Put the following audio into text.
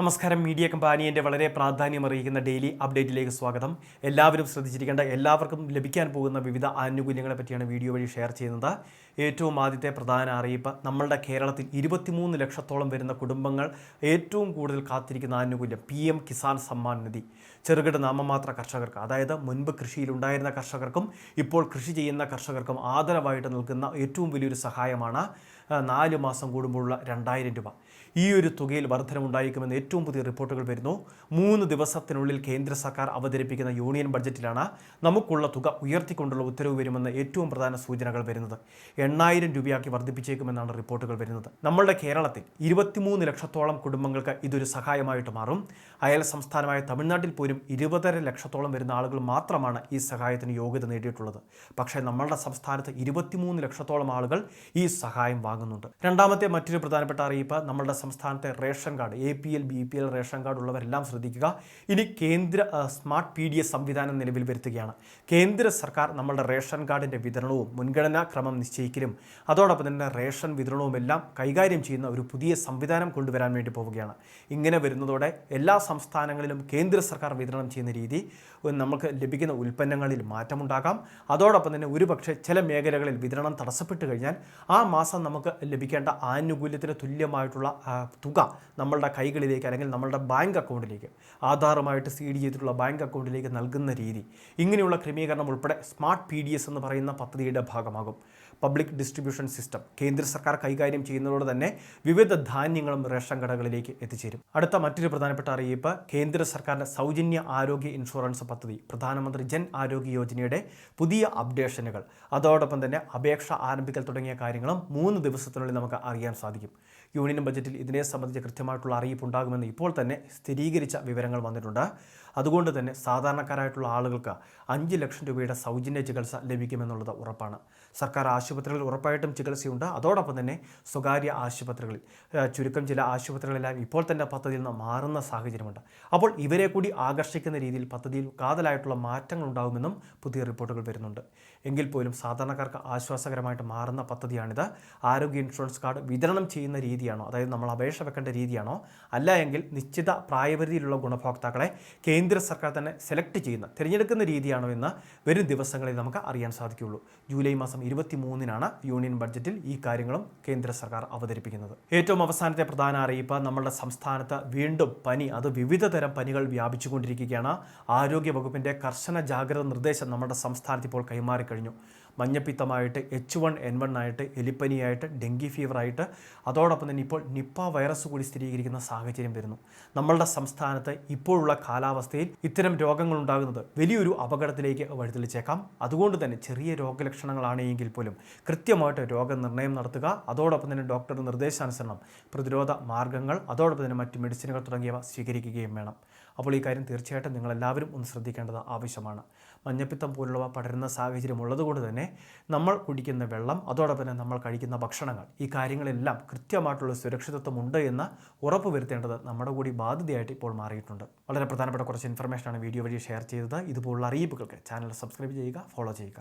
നമസ്കാരം. മീഡിയ കമ്പാനിയന്റെ വളരെ പ്രാധാന്യം അറിയിക്കുന്ന ഡെയിലി അപ്ഡേറ്റിലേക്ക് സ്വാഗതം. എല്ലാവരും ശ്രദ്ധിച്ചിരിക്കേണ്ട എല്ലാവർക്കും ലഭിക്കാൻ പോകുന്ന വിവിധ ആനുകൂല്യങ്ങളെ പറ്റിയാണ് വീഡിയോ വഴി ഷെയർ ചെയ്യുന്നത്. ഏറ്റവും ആദ്യത്തെ പ്രധാന അറിയിപ്പ് നമ്മളുടെ കേരളത്തിൽ ഇരുപത്തിമൂന്ന് ലക്ഷത്തോളം വരുന്ന കുടുംബങ്ങൾ ഏറ്റവും കൂടുതൽ കാത്തിരിക്കുന്ന ആനുകൂല്യം പി എം കിസാൻ സമ്മാൻ നിധി. ചെറുകിട നാമമാത്ര കർഷകർക്ക് അതായത് മുൻപ് കൃഷിയിലുണ്ടായിരുന്ന കർഷകർക്കും ഇപ്പോൾ കൃഷി ചെയ്യുന്ന കർഷകർക്കും ആദരവായിട്ട് നൽകുന്ന ഏറ്റവും വലിയൊരു സഹായമാണ് നാല് മാസം കൂടുമ്പോഴുള്ള രണ്ടായിരം രൂപ. ഈ ഒരു തുകയിൽ വർധനമുണ്ടായിരിക്കുമെന്ന് ഏറ്റവും പുതിയ റിപ്പോർട്ടുകൾ വരുന്നു. മൂന്ന് ദിവസത്തിനുള്ളിൽ കേന്ദ്ര സർക്കാർ അവതരിപ്പിക്കുന്ന യൂണിയൻ ബഡ്ജറ്റിലാണ് നമുക്കുള്ള തുക ഉയർത്തിക്കൊണ്ടുള്ള ഉത്തരവ് വരുമെന്ന് ഏറ്റവും പ്രധാന സൂചനകൾ വരുന്നത്. എണ്ണായിരം രൂപയാക്കി വർദ്ധിപ്പിച്ചേക്കുമെന്നാണ് റിപ്പോർട്ടുകൾ വരുന്നത്. നമ്മളുടെ കേരളത്തിൽ ഇരുപത്തിമൂന്ന് ലക്ഷത്തോളം കുടുംബങ്ങൾക്ക് ഇതൊരു സഹായമായിട്ട് മാറും. അയൽ സംസ്ഥാനമായ തമിഴ്നാട്ടിൽ പോലും ഇരുപതര ലക്ഷത്തോളം വരുന്ന ആളുകൾ മാത്രമാണ് ഈ സഹായത്തിന് യോഗ്യത നേടിയിട്ടുള്ളത്. പക്ഷേ നമ്മളുടെ സംസ്ഥാനത്ത് ഇരുപത്തിമൂന്ന് ലക്ഷത്തോളം ആളുകൾ ഈ സഹായം വാങ്ങുന്നുണ്ട് രണ്ടാമത്തെ മറ്റൊരു പ്രധാനപ്പെട്ട അറിയിപ്പ് നമ്മുടെ സംസ്ഥാനത്തെ ration card A P L B P L ration card ഉള്ളവരെല്ലാം ശ്രദ്ധിക്കുക. ഇനി കേന്ദ്ര സ്മാർട്ട് പി ഡി എസ് സംവിധാനം നിലവിൽ വരുത്തുകയാണ്. കേന്ദ്ര സർക്കാർ നമ്മുടെ റേഷൻ കാർഡിന്റെ വിതരണവും മുൻഗണനാ ക്രമം നിശ്ചയിക്കലും അതോടൊപ്പം തന്നെ റേഷൻ വിതരണവും എല്ലാം കൈകാര്യം ചെയ്യുന്ന ഒരു പുതിയ സംവിധാനം കൊണ്ടുവരാൻ വേണ്ടി പോവുകയാണ്. ഇങ്ങനെ വരുന്നതോടെ എല്ലാ സംസ്ഥാനങ്ങളിലും കേന്ദ്ര സർക്കാർ വിതരണം ചെയ്യുന്ന രീതി നമുക്ക് ലഭിക്കുന്ന ഉൽപ്പന്നങ്ങളിൽ മാറ്റമുണ്ടാകാം. അതോടൊപ്പം തന്നെ ഒരുപക്ഷെ ചില മേഖലകളിൽ വിതരണം തടസ്സപ്പെട്ട് കഴിഞ്ഞാൽ ആ മാസം നമുക്ക് ലഭിക്കേണ്ട ആനുകൂല്യത്തിന് തുല്യമായിട്ടുള്ള തുക നമ്മളുടെ കൈകളിലേക്ക് അല്ലെങ്കിൽ നമ്മളുടെ ബാങ്ക് അക്കൗണ്ടിലേക്ക് ആധാറുമായിട്ട് സീഡ് ചെയ്തിട്ടുള്ള ബാങ്ക് അക്കൗണ്ടിലേക്ക് നൽകുന്ന രീതി. ഇങ്ങനെയുള്ള ക്രമീകരണം ഉൾപ്പെടെ സ്മാർട്ട് പി ഡി എസ് എന്ന് പറയുന്ന പദ്ധതിയുടെ ഭാഗമാകും. പബ്ലിക് ഡിസ്ട്രിബ്യൂഷൻ സിസ്റ്റം കേന്ദ്ര സർക്കാർ കൈകാര്യം ചെയ്യുന്നതോടെ തന്നെ വിവിധ ധാന്യങ്ങളും റേഷൻ കടകളിലേക്ക് എത്തിച്ചേരും. അടുത്ത മറ്റൊരു പ്രധാനപ്പെട്ട അറിയിപ്പ് കേന്ദ്ര സർക്കാരിന്റെ സൗജന്യ ആരോഗ്യ ഇൻഷുറൻസ് പദ്ധതി പ്രധാനമന്ത്രി ജൻ ആരോഗ്യ യോജനയുടെ പുതിയ അപ്ഡേഷനുകൾ അതോടൊപ്പം തന്നെ അപേക്ഷ ആരംഭിക്കൽ തുടങ്ങിയ കാര്യങ്ങളും മൂന്ന് ദിവസത്തിനുള്ളിൽ നമുക്ക് അറിയാൻ സാധിക്കും. യൂണിയൻ ബജറ്റിൽ ഇതിനെ സംബന്ധിച്ച് കൃത്യമായിട്ടുള്ള അറിയിപ്പ് ഉണ്ടാകുമെന്ന് ഇപ്പോൾ തന്നെ സ്ഥിരീകരിച്ച വിവരങ്ങൾ വന്നിട്ടുണ്ട്. അതുകൊണ്ട് തന്നെ സാധാരണക്കാരായിട്ടുള്ള ആളുകൾക്ക് അഞ്ച് ലക്ഷം രൂപയുടെ സൗജന്യ ചികിത്സ ലഭിക്കുമെന്നുള്ളത് ഉറപ്പാണ്. സർക്കാർ ആശുപത്രികളിൽ ഉറപ്പായിട്ടും ചികിത്സയുണ്ട്. അതോടൊപ്പം തന്നെ സ്വകാര്യ ആശുപത്രികളിൽ ചുരുക്കം ചില ആശുപത്രികളെല്ലാം ഇപ്പോൾ തന്നെ പദ്ധതിയിൽ നിന്ന് മാറുന്ന സാഹചര്യമുണ്ട്. അപ്പോൾ ഇവരെ കൂടി ആകർഷിക്കുന്ന രീതിയിൽ പദ്ധതിയിൽ കാതലായിട്ടുള്ള മാറ്റങ്ങൾ ഉണ്ടാകുമെന്നും പുതിയ റിപ്പോർട്ടുകൾ വരുന്നുണ്ട്. എങ്കിൽ പോലും സാധാരണക്കാർക്ക് ആശ്വാസകരമായിട്ട് മാറുന്ന പദ്ധതിയാണിത്. ആരോഗ്യ ഇൻഷുറൻസ് കാർഡ് വിതരണം ചെയ്യുന്ന രീതിയാണോ? അതായത് നമ്മൾ അപേക്ഷ വെക്കേണ്ട രീതിയാണോ? അല്ല എങ്കിൽ നിശ്ചിത പ്രായപരിധിയിലുള്ള ഗുണഭോക്താക്കളെ കേന്ദ്ര സർക്കാർ തന്നെ സെലക്ട് ചെയ്യുന്ന തിരഞ്ഞെടുക്കുന്ന രീതിയാണോ എന്ന് വരും ദിവസങ്ങളിൽ നമുക്ക് അറിയാൻ സാധിക്കുകയുള്ളൂ. ജൂലൈ മാസം ഇരുപത്തി മൂന്നിനാണ് യൂണിയൻ ബഡ്ജറ്റിൽ ഈ കാര്യങ്ങളും കേന്ദ്ര സർക്കാർ അവതരിപ്പിക്കുന്നത്. ഏറ്റവും അവസാനത്തെ പ്രധാന അറിയിപ്പ് നമ്മളുടെ സംസ്ഥാനത്ത് വീണ്ടും പനി അത് വിവിധ തരം പനികൾ വ്യാപിച്ചുകൊണ്ടിരിക്കുകയാണ്. ആരോഗ്യ വകുപ്പിന്റെ കർശന ജാഗ്രത നിർദ്ദേശം നമ്മുടെ സംസ്ഥാനത്ത് ഇപ്പോൾ കൈമാറിക്കഴിഞ്ഞു. മഞ്ഞപ്പിത്തമായിട്ട് എച്ച് വൺ എൻ വൺ ആയിട്ട് എലിപ്പനിയായിട്ട് ഡെങ്കി ഫീവറായിട്ട് അതോടൊപ്പം തന്നെ ഇപ്പോൾ നിപ്പ വൈറസ് കൂടി സ്ഥിരീകരിക്കുന്ന സാഹചര്യം വരുന്നു. നമ്മളുടെ സംസ്ഥാനത്ത് ഇപ്പോഴുള്ള കാലാവസ്ഥയിൽ ഇത്തരം രോഗങ്ങൾ ഉണ്ടാകുന്നത് വലിയൊരു അപകടത്തിലേക്ക് വഴിതെളിച്ചേക്കാം. അതുകൊണ്ട് തന്നെ ചെറിയ രോഗലക്ഷണങ്ങളാണ് എങ്കിൽ പോലും കൃത്യമായിട്ട് രോഗനിർണയം നടത്തുക. അതോടൊപ്പം തന്നെ ഡോക്ടറുടെ നിർദ്ദേശാനുസരണം പ്രതിരോധ മാർഗങ്ങൾ അതോടൊപ്പം തന്നെ മറ്റ് മെഡിസിനുകൾ തുടങ്ങിയവ സ്വീകരിക്കുകയും വേണം. അപ്പോൾ ഈ കാര്യം തീർച്ചയായിട്ടും നിങ്ങളെല്ലാവരും ഒന്ന് ശ്രദ്ധിക്കേണ്ടത് ആവശ്യമാണ്. മഞ്ഞപ്പിത്തം പോലുള്ളവ പടരുന്ന സാഹചര്യം ഉള്ളതുകൊണ്ട് തന്നെ നമ്മൾ കുടിക്കുന്ന വെള്ളം അതോടൊപ്പം തന്നെ നമ്മൾ കഴിക്കുന്ന ഭക്ഷണങ്ങൾ ഈ കാര്യങ്ങളെല്ലാം കൃത്യമായിട്ടുള്ള സുരക്ഷിതത്വം ഉണ്ട് എന്ന് ഉറപ്പുവരുത്തേണ്ടത് നമ്മുടെ കൂടി ബാധ്യതയായിട്ട് ഇപ്പോൾ മാറിയിട്ടുണ്ട്. വളരെ പ്രധാനപ്പെട്ട കുറച്ച് ഇൻഫർമേഷനാണ് വീഡിയോ വഴി ഷെയർ ചെയ്തത്. ഇതുപോലുള്ള അറിയിപ്പുകൾക്ക് ചാനൽ സബ്സ്ക്രൈബ് ചെയ്യുക ഫോളോ ചെയ്യുക.